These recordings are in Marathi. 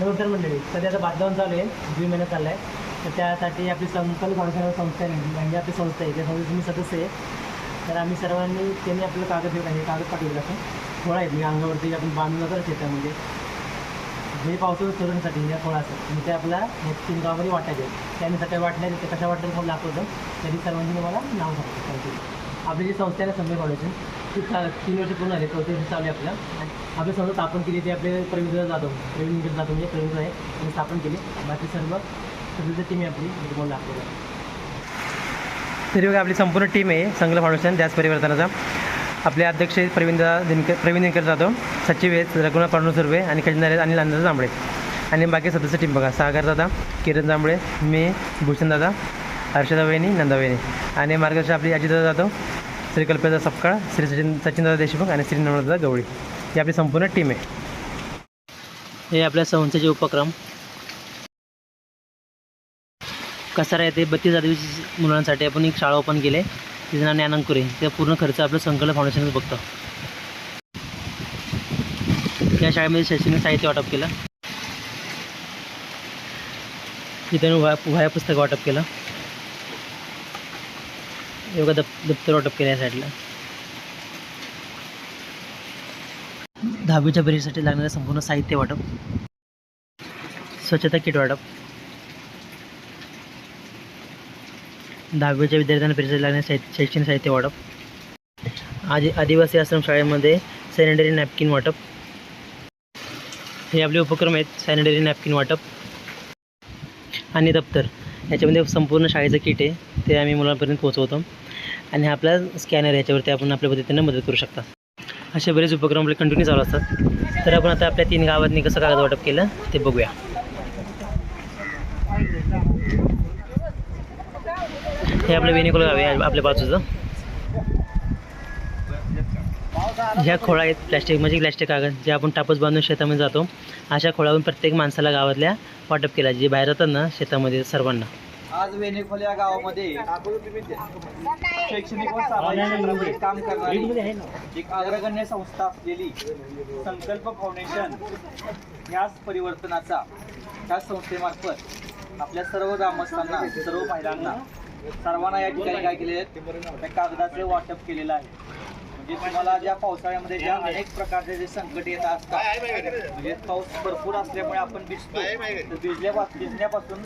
नमस्कार मंडळी. सध्या आता बांधकाम चालू आहे. जून महिना चालला आहे तर त्यासाठी आपली संकल्प फाउंडेशन संस्था आहे. म्हणजे आपली संस्था आहे. त्या संस्थेची मी सदस्य आहे. तर आम्ही सर्वांनी त्यांनी आपलं कागद दिलं हे कागद पाठवलं असं थोडा आहे. म्हणजे अंगावरती आपण बांधून जातो शेतामध्ये म्हणजे जे पावसाचं चोरणसाठी या खोळा आणि ते आपल्या तीन गावामध्ये वाटायचे. त्यांनी सकाळी वाटल्या ते कशा वाटलं कोण दाखवतं. त्यांनी सर्वांनी तुम्हाला नाव सांगतो. आपली जी संस्था आहे ना संजय ती तीन वर्ष पूर्ण झाली. चौथी वर्ष चालू आहे आपल्या आणि आपली संस्था स्थापन केली ते आपले प्रवीण जाधव प्रवीण जाधव म्हणजे प्रवीण आहे. त्यांनी स्थापन केली. बाकी सर्व सगळी टीम आहे आपली मी दाखवली दाखवलं तरी बघा आपली संपूर्ण टीम आहे संगल फाउंडेशन त्याच परिवर्तनाचा. आपले अध्यक्ष प्रवीण दिनकर प्रवीण दिनकर जाधव सचिव आहेत रघुनाथ पांडू सुर्वे आणि खजिनदार आहेत आणि लांदा जांभळे. आणि बाकी सदस्य टीम बघा सागर दादा किरण जांभळे मी भूषण दादा हर्षदा वहिनी नंदा वहिनी. आणि मार्गदर्शक आपली अजितदा जाधव श्री कल्पदा सपकाळ श्री सचिन सचिनदादा देशमुख आणि श्री नम्रता गवळी. ही आपली संपूर्ण टीम आहे. हे आपल्या संस्थेचे उपक्रम. कसारा येथे बत्तीस आदिवासी मुलांसाठी आपण एक शाळा ओपन केली आहे. तिचं नाव ज्ञानांकुरे ते पूर्ण खर्च आपलं संकल्प फाउंडेशनच बघतो. या शाळेमध्ये शैक्षणिक साहित्य वाटप केलं. तिथे वह्या वह्या पुस्तक वाटप केलं. योगा दप दप्तर वाटप केलं या साईडला दहावीच्या परीक्षेसाठी लागणारे संपूर्ण साहित्य वाटप. स्वच्छता किट वाटप. दहावीच्या विद्यार्थ्यांना परीक्षेसाठी लागणारे शैक्षणिक साहित्य वाटप. आदि आदिवासी आश्रम शाळेमध्ये सॅनिटरी नॅपकिन वाटप. हे आपले उपक्रम आहेत सॅनिटरी नॅपकिन वाटप. आणि दप्तर. याच्यामध्ये संपूर्ण शाळेचं किट आहे ते आम्ही मुलांपर्यंत पोहोचवतो. आणि आपला स्कॅनर याच्यावरती आपण आपल्या पद्धतीनं मदत करू शकता. असे बरेच उपक्रम आपले कंटिन्यू चालू असतात. तर आपण आता आपल्या तीन गावांनी कसं कागद वाटप केलं ते बघूया. हे आपलं वेणिकोल गाव आहे आपल्या बाजूचं. ह्या खोळा आहेत प्लॅस्टिक म्हणजे प्लॅस्टिक कागद जे आपण टापच बांधून शेतामध्ये जातो. अशा खोळावरून प्रत्येक माणसाला गावातल्या वाटप केला जे बाहेर जातात ना शेतामध्ये सर्वांना. आज वेणेखोल या गावामध्ये शैक्षणिक व सामाजिक क्षेत्रामध्ये काम करणारी एक अग्रगण्य संस्था असलेली संकल्प फाउंडेशन ह्याच परिवर्तनाचा ह्या संस्थेमार्फत आपल्या सर्व ग्रामस्थांना सर्व महिलांना सर्वांना या ठिकाणी काय केले त्या कागदाचे वाटप केलेलं आहे. म्हणजे तुम्हाला ज्या पावसाळ्यामध्ये ज्या अनेक प्रकारचे जे संकट येत असतात म्हणजे पाऊस भरपूर असल्यामुळे आपण भिजतो तर भिजल्या भिजण्यापासून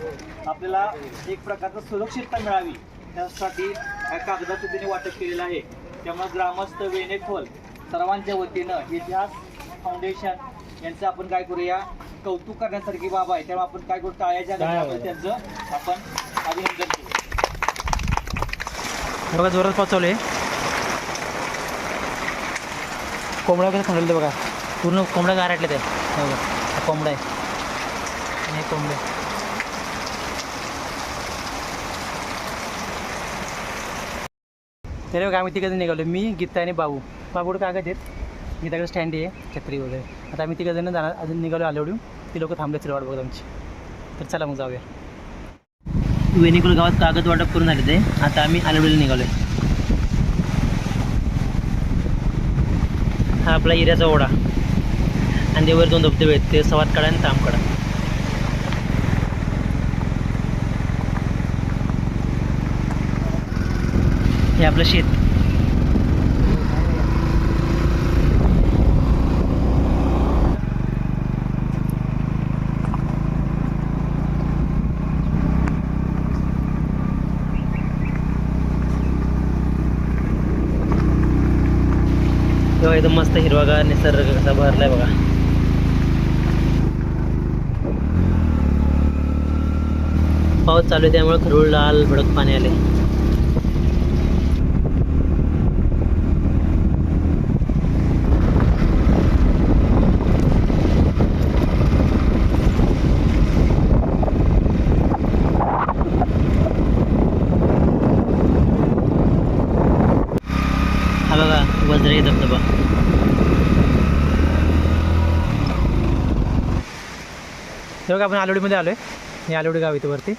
आपल्याला एक प्रकारचं सुरक्षितता मिळावी. त्यासाठी कागदाचं तिने वाटप केलेलं आहे. त्यामुळे ग्रामस्थ वेणेखोल सर्वांच्या वतीनं इतिहास फाउंडेशन यांचं आपण काय करूया? कौतुक करण्यासारखी बाब आहे. त्यामुळे आपण काय करू? टाळ्याच्या त्यांचं आपण अभिनंदन करू. जोरात पाचवले कोंबड्या कसं थांबलेलं बघा. पूर्ण कोंबड्या गारटल्या ते बघा हा कोंबडा आहे. आणि हे कोंबडे तरी बघा आम्ही तिकडे निघालो मी गीता आणि बाबू. बाबूड कागद आहेत? गीताकडे स्टँड आहे छत्री वगैरे. आता आम्ही तिकडे जाणार अजून निघालो आलोडून ती लोक थांबले वाट बघत आमची. तर चला मग जाऊया. वेणीकुल गावात कागद वाटप करून आले ते. आता आम्ही आलेवडीला निघालो आहे हा आपला एरियाचा ओढा. आणि त्यावर दोन धबधबे आहेत ते सवातकडा आणि तामकडा हे आपलं शेत. एकदम मस्त हिरवागार निसर्ग कसा भरलाय बघा. पाऊस चालू आहे त्यामुळे खरूळ लाल भडक पाणी आले हा बघा वज्राई धबधबा हे बघा आपण आलोडीमध्ये आलो आहे हे आलोडी गाव इथे वरती.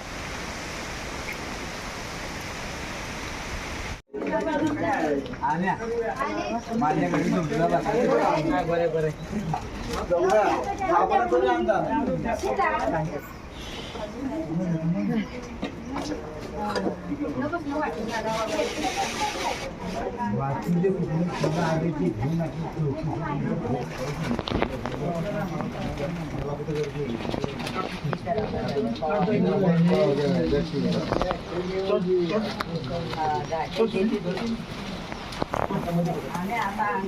बरे và khi đức chúng ta với chị chúng ta cũng thường Tốt, tốt,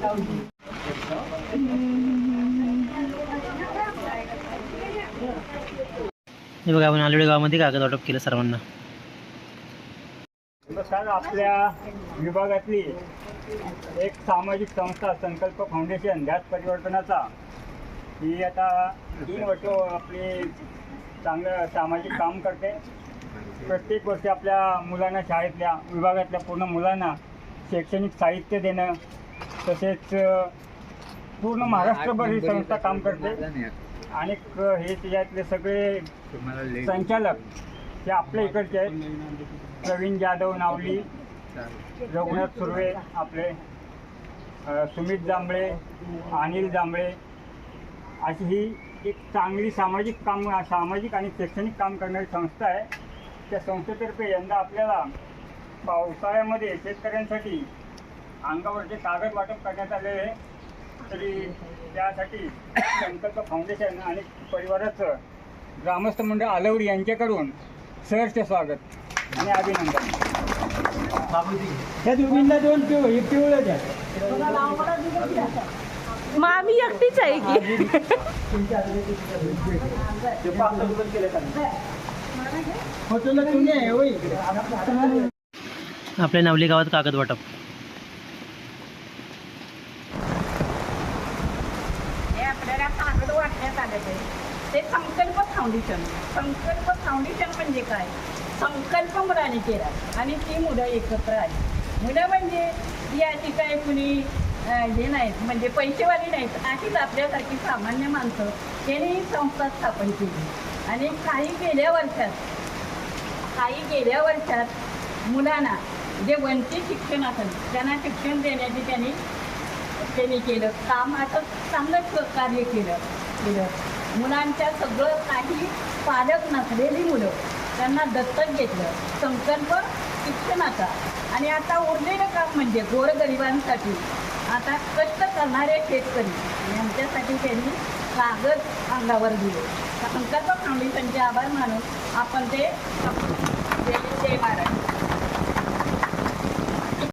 tốt. हे बघा आपण आलवडे गावामध्ये. कागद वाटप केलं सर्वांना. आपल्या विभागातली एक सामाजिक संस्था संकल्प फाउंडेशन गॅस परिवर्तनाचा. ही आता तीन वर्ष आपली चांगलं सामाजिक काम करते. प्रत्येक वर्षी आपल्या मुलांना शाळेतल्या विभागातल्या पूर्ण मुलांना शैक्षणिक साहित्य देणं तसेच पूर्ण महाराष्ट्रभर ही संस्था काम करते. आणि हे त्याच्यातले सगळे संचालक हे आपल्या इकडचे आहेत प्रवीण जाधव नावली रघुनाथ सुर्वे आपले सुमित जांभळे अनिल जांभळे. अशी ही एक चांगली सामाजिक काम सामाजिक आणि शैक्षणिक काम करणारी संस्था आहे. त्या संस्थेतर्फे यंदा आपल्याला पावसाळ्यामध्ये शेतकऱ्यांसाठी अंगावरचे कागद वाटप करण्यात आले आहे. तरी त्यासाठी संकल्प फाउंडेशन आणि परिवाराचं ग्रामस्थ मंडळ आलवडी यांच्याकडून सहर्ष स्वागत आणि अभिनंदन. त्या दोन पिवळ हे पिवळं द्या. मग आम्ही एकटीच आहे की? हॉटेलला तुम्ही आहे होय. इकडे आपल्या नावली गावात कागद वाटप. हे आपल्याला कागद वाटण्यात आलेलं. ते संकल्प फाउंडेशन संकल्प फाउंडेशन म्हणजे काय? संकल्प मुलाने केला आणि ती मुलं एकत्र आली. मुलं म्हणजे या ठिकाणी काय कुणी हे नाहीत. म्हणजे पैसेवाली नाहीत. अशीच आपल्यासारखी सामान्य माणसं त्यांनी ही संस्था स्थापन केली. आणि काही गेल्या वर्षात काही गेल्या वर्षात मुलांना जे वंचित शिक्षण असेल त्यांना शिक्षण देण्याची त्यांनी त्यांनी केलं. काम असं चांगलं कार्य केलं केलं. मुलांच्या सगळं काही पालक नसलेली मुलं त्यांना दत्तक घेतलं संकल्प शिक्षणाचा आणि आता उरलेलं काम म्हणजे गोरगरिबांसाठी आता कष्ट करणारे शेतकरी. यांच्यासाठी त्यांनी कागद अंगावर दिले. संकल्प फाउंडेशनचे आभार मानून आपण ते जय महाराज